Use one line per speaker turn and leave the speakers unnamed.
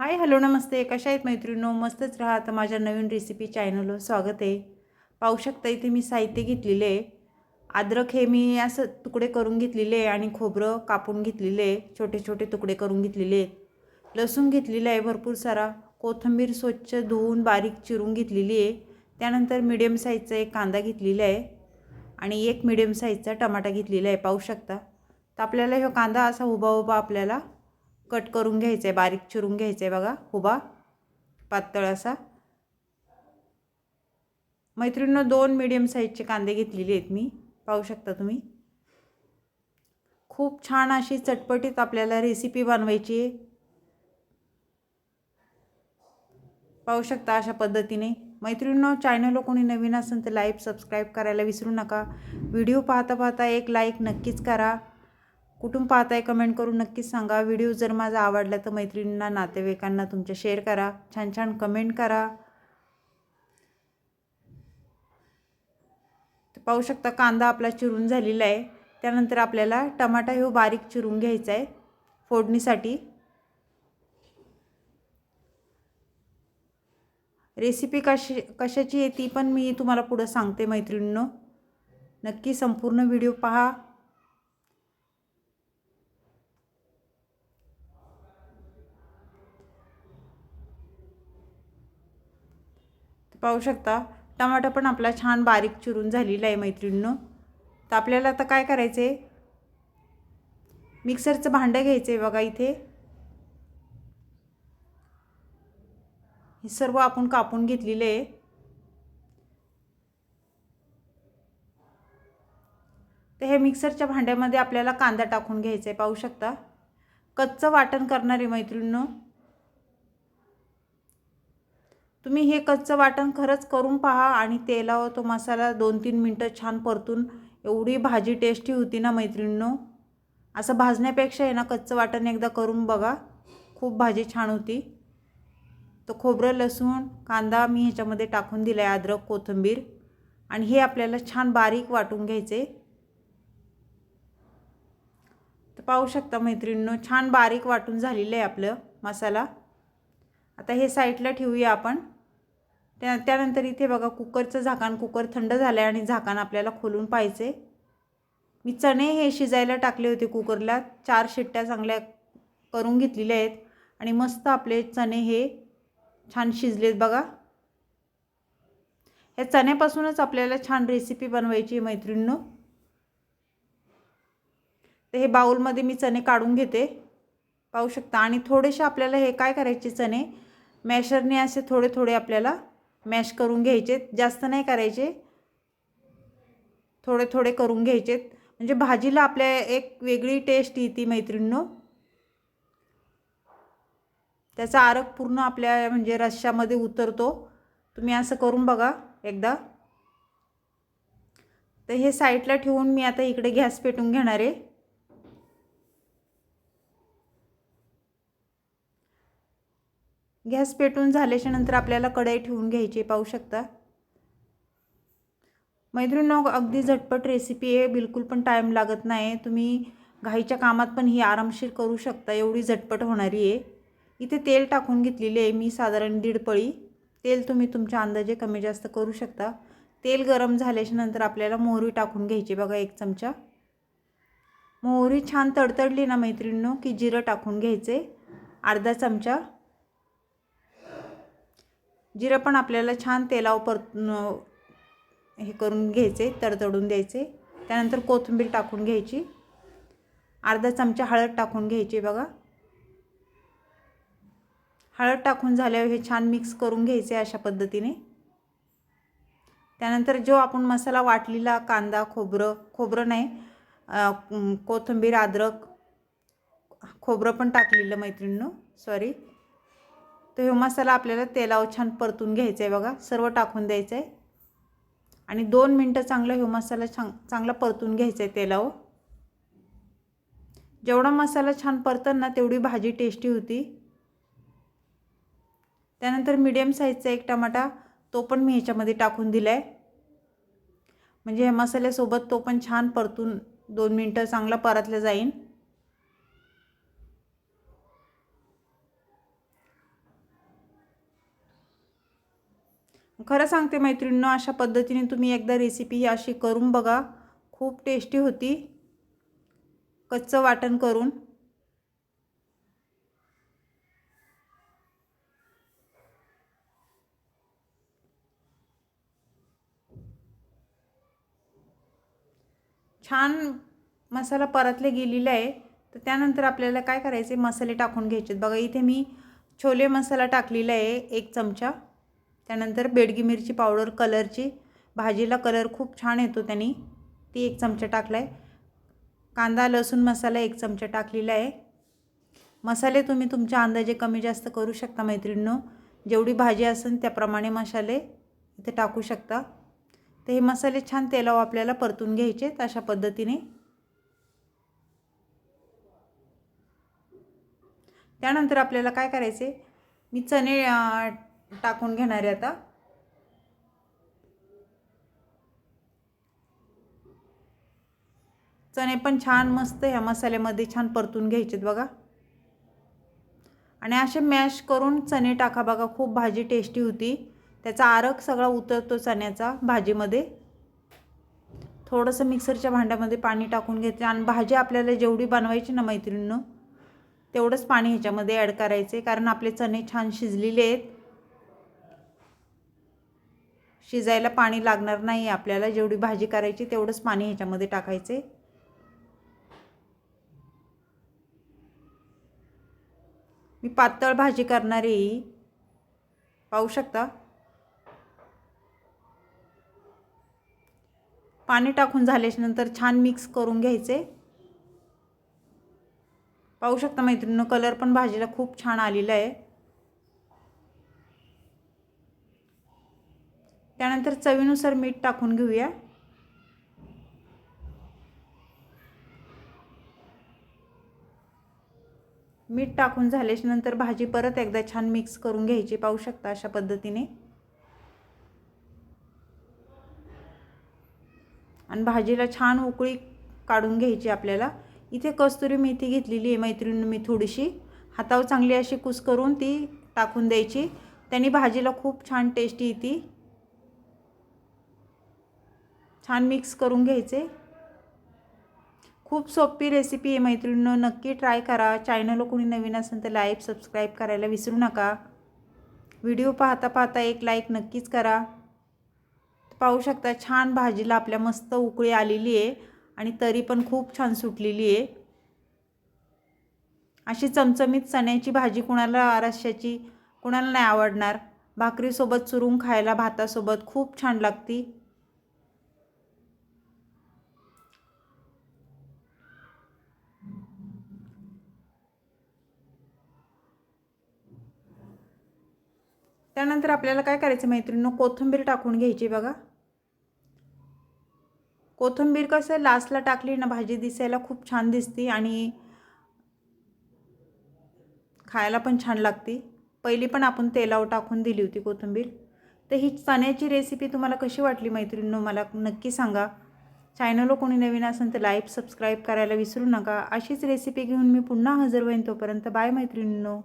Hi hello नमस्ते. कशा आहेत मैत्रिणीनो? मस्तच राहा. तर माझ्या नवीन रेसिपी चॅनलवर स्वागत आहे. पाहू शकता इथे मी साहित्य घेतलेले आहे. अद्रक हे मी असं तुकडे करून घेतलेले आहे आणि खोबरं कापून घेतलेले आहे. छोटे छोटे तुकडे करून घेतलेले लसूण घेतलेलं आहे भरपूर सारा. कोथिंबीर स्वच्छ धुवून बारीक चिरून घेतलेली आहे. त्यानंतर मिडियम साईजचा एक कांदा घेतलेला आहे. आणि एक मिडियम साईजचा टमाटा घेतलेला आहे. पाहू शकता. तर आपल्याला हा कांदा असा उभा उभा आपल्याला कट करून घ्यायचं आहे बारीक चिरून घ्यायचं आहे बघा हुबा पातळ असा. मैत्रिणीनं दोन मिडियम साईजचे कांदे घेतलेले आहेत मी. पाहू शकता तुम्ही? खूप छान अशी चटपटीत आपल्याला रेसिपी बनवायची आहे. पाहू शकता अशा पद्धतीने. मैत्रिणींनो चॅनलला कोणी नवीन असेल तर लाईक सबस्क्राईब करायला विसरू नका. व्हिडिओ पाहता पाहता एक लाईक नक्कीच करा. कुठून पाहताय कमेंट करून नक्कीच सांगा. व्हिडिओ जर माझा आवडला तर मैत्रिणींना नातेवाईकांना तुमच्या शेअर करा. छान छान कमेंट करा. पाहू शकता कांदा आपला चिरून झालेला आहे. त्यानंतर आपल्याला टमाटा हे बारीक चिरून घ्यायचा आहे फोडणीसाठी. रेसिपी कशी कशाची आहे ती पण मी तुम्हाला पुढं सांगते मैत्रिणींनो. नक्की संपूर्ण व्हिडिओ पहा. पाहू शकता. टमाटा पण आपला छान बारीक चिरून झालेला आहे मैत्रिणीनं. तर आपल्याला आता काय करायचं आहे मिक्सरचं भांडं घ्यायचं आहे बघा इथे. हे सर्व आपण कापून घेतलेलं आहे. तर हे मिक्सरच्या भांड्यामध्ये आपल्याला कांदा टाकून घ्यायचा आहे पाहू शकता. कच्चं वाटण करणारे मैत्रिणीनं. तुम्ही हे कच्चं वाटण खरंच करून पहा आणि तेलावर तो मसाला दोन तीन मिनटं छान परतून एवढी भाजी टेस्टी होती ना मैत्रिणींनो? असं भाजण्यापेक्षा आहे ना कच्चं वाटण एकदा करून बघा. खूप भाजी छान होती. तर खोबरं लसूण कांदा मी ह्याच्यामध्ये टाकून दिला आहे अद्रक कोथिंबीर आणि हे आपल्याला छान बारीक वाटून घ्यायचे. तर पाहू शकता मैत्रिणींनो छान बारीक वाटून झालेलं आहे आपलं मसाला. आता हे साईडला ठेवूया आपण. त्या त्यानंतर इथे बघा कुकरचं झाकण कुकर थंड झालं आहे आणि झाकण आपल्याला खोलून पाहिजे मी चणे हे शिजायला टाकले होते कुकरला चार शिट्ट्या चांगल्या करून घेतलेल्या आहेत आणि मस्त आपले चणे हे छान शिजलेत बघा. या चण्यापासूनच आपल्याला छान रेसिपी बनवायची आहे मैत्रिणींनो. तर हे बाऊलमध्ये मी चणे काढून घेते. पाहू शकता. आणि थोडेसे आपल्याला हे काय करायचे चणे? मॅशरने असे थोडे थोडे आपल्याला मॅश करून घ्यायचे जास्त नाही करायचे. थोडे थोडे करून घ्यायचे म्हणजे भाजीला आपल्या एक वेगळी टेस्ट येते मैत्रिणींनो. त्याचा आरग पूर्ण आपल्या म्हणजे रश्श्यामध्ये उतरतो. तुम्ही असं करून बघा एकदा. तर हे साईडला ठेवून मी आता इकडे गॅस पेटून घेणार आहे. गॅस पेटून झाल्याच्यानंतर आपल्याला कढई ठेवून घ्यायची पाहू शकता. मैत्रिणी अगदी झटपट रेसिपी आहे बिलकुल पण टाईम लागत नाही. तुम्ही घाईच्या कामात पण ही आरामशीर करू शकता एवढी झटपट होणारी आहे. इथे तेल टाकून घेतलेले आहे मी साधारण दीड पळी. तेल तुम्ही तुमच्या अंदाजे कमी जास्त करू शकता. तेल गरम झाल्याच्यानंतर आपल्याला मोहरी टाकून घ्यायची बघा एक चमचा. मोहरी छान तडतडली ना मैत्रिणीनो की जिरं टाकून घ्यायचे. अर्धा चमचा. जिरं पण आपल्याला छान तेलावर परत हे करून घ्यायचे तडतडून द्यायचे. त्यानंतर कोथिंबीर टाकून घ्यायची. अर्धा चमचा हळद टाकून घ्यायची बघा. हळद टाकून झाल्यावर हे छान मिक्स करून घ्यायचे अशा पद्धतीने. त्यानंतर जो आपण मसाला वाटलेला कांदा खोबरं खोबरं नाही कोथिंबीर अद्रक खोबरं पण टाकलेलं मैत्रिणीनं सॉरी तर हे मसाला आपल्याला तेलावर छान परतून घ्यायचा आहे बघा. सर्व टाकून द्यायचं आहे आणि दोन मिनटं चांगला हे मसाला छान चांगला परतून घ्यायचा आहे तेलावर. जेवढा मसाला छान परतन ना तेवढी भाजी टेस्टी होती. त्यानंतर मीडियम साईजचा एक टमाटा तो पण मी ह्याच्यामध्ये टाकून दिला आहे म्हणजे हे मसाल्यासोबत तो पण छान परतून दोन मिनटं चांगला परतलं जाईन. खरं सांगते मैत्रिणींनो अशा पद्धतीने तुम्ही एकदा रेसिपी ही अशी करून बघा. खूप टेस्टी होती. कच्चं वाटण करून. छान मसाला परतले गेलेला आहे. तर त्यानंतर आपल्याला काय करायचे मसाले टाकून घ्यायचे बघा इथे मी छोले मसाला टाकलेला आहे एक चमचा. त्यानंतर बेडगी मिरची पावडर कलरची. भाजीला कलर खूप छान येतो त्यांनी. ती एक चमचा टाकला आहे कांदा लसूण मसाला एक चमचा टाकलेला आहे. मसाले तुम्ही तुमच्या अंदाजे कमी जास्त करू शकता मैत्रिणींनो. जेवढी भाजी असेल त्याप्रमाणे मसाले इथे टाकू शकता. तर हे मसाले छान तेलावर आपल्याला परतून घ्यायचे अशा पद्धतीने. त्यानंतर आपल्याला काय करायचे? मी चणे टाकून घेणार आहे आता. चणे पण छान मस्त ह्या मसाल्यामध्ये छान परतून घ्यायचेत बघा. आणि असे मॅश करून चणे टाका बघा. खूप भाजी टेस्टी होती. त्याचा आरक सगळा उतरतो चण्याचा भाजीमध्ये. थोडंसं मिक्सरच्या भांड्यामध्ये पाणी टाकून घेते आणि भाजी आपल्याला जेवढी बनवायची ना मैत्रिणीनं तेवढंच पाणी ह्याच्यामध्ये ॲड करायचे कारण आपले चणे छान शिजलेले आहेत. शिजायला पाणी लागणार नाही आपल्याला जेवढी भाजी करायची तेवढंच पाणी ह्याच्यामध्ये टाकायचे. मी पातळ भाजी करणारी पाहू शकता? पाणी टाकून झाल्याच्यानंतर छान मिक्स करून घ्यायचे. पाहू शकता मैत्रिणीनं कलर पण भाजीला खूप छान आलेला आहे. त्यानंतर चवीनुसार मीठ टाकून घेऊया. मीठ टाकून झाल्याच्यानंतर भाजी परत एकदा छान मिक्स करून घ्यायची पाहू शकता अशा पद्धतीने. आणि भाजीला छान उकळी काढून घ्यायची आपल्याला. इथे कस्तुरी मेथी घेतलेली आहे मैत्रिणी मी थोडीशी. हातावर चांगली अशी कुस करून ती टाकून द्यायची. त्यांनी भाजीला खूप छान टेस्टी येते. छान मिक्स करून घ्यायचे. खूप सोपी रेसिपी आहे मैत्रिणीनं. नक्की ट्राय करा. चॅनलला कोणी नवीन असेल तर लाईक सबस्क्राईब करायला विसरू नका. व्हिडिओ पाहता पाहता एक लाईक नक्कीच करा. पाहू शकता छान भाजीला आपल्या मस्त उकळी आलेली आहे आणि तरी पण खूप छान सुटलेली आहे. अशी चमचमीत चण्याची भाजी कुणाला रश्श्याची कुणाला नाही आवडणार. भाकरीसोबत चुरून खायला भातासोबत खूप छान लागती. त्यानंतर आपल्याला काय करायचं मैत्रिणीनं? कोथिंबीर टाकून घ्यायची बघा. कोथिंबीर कसं लास्टला टाकली ना भाजी दिसायला खूप छान दिसते आणि खायला पण छान लागते. पहिली पण आपण तेलावर टाकून दिली होती कोथिंबीर. तर ही चण्याची रेसिपी तुम्हाला कशी वाटली मैत्रिणींनो? मला नक्की सांगा. चॅनलला कोणी नवीन असेल तर लाईक सबस्क्राईब करायला विसरू नका. अशीच रेसिपी घेऊन मी पुन्हा हजर होईन तोपर्यंत. बाय मैत्रिणींनो.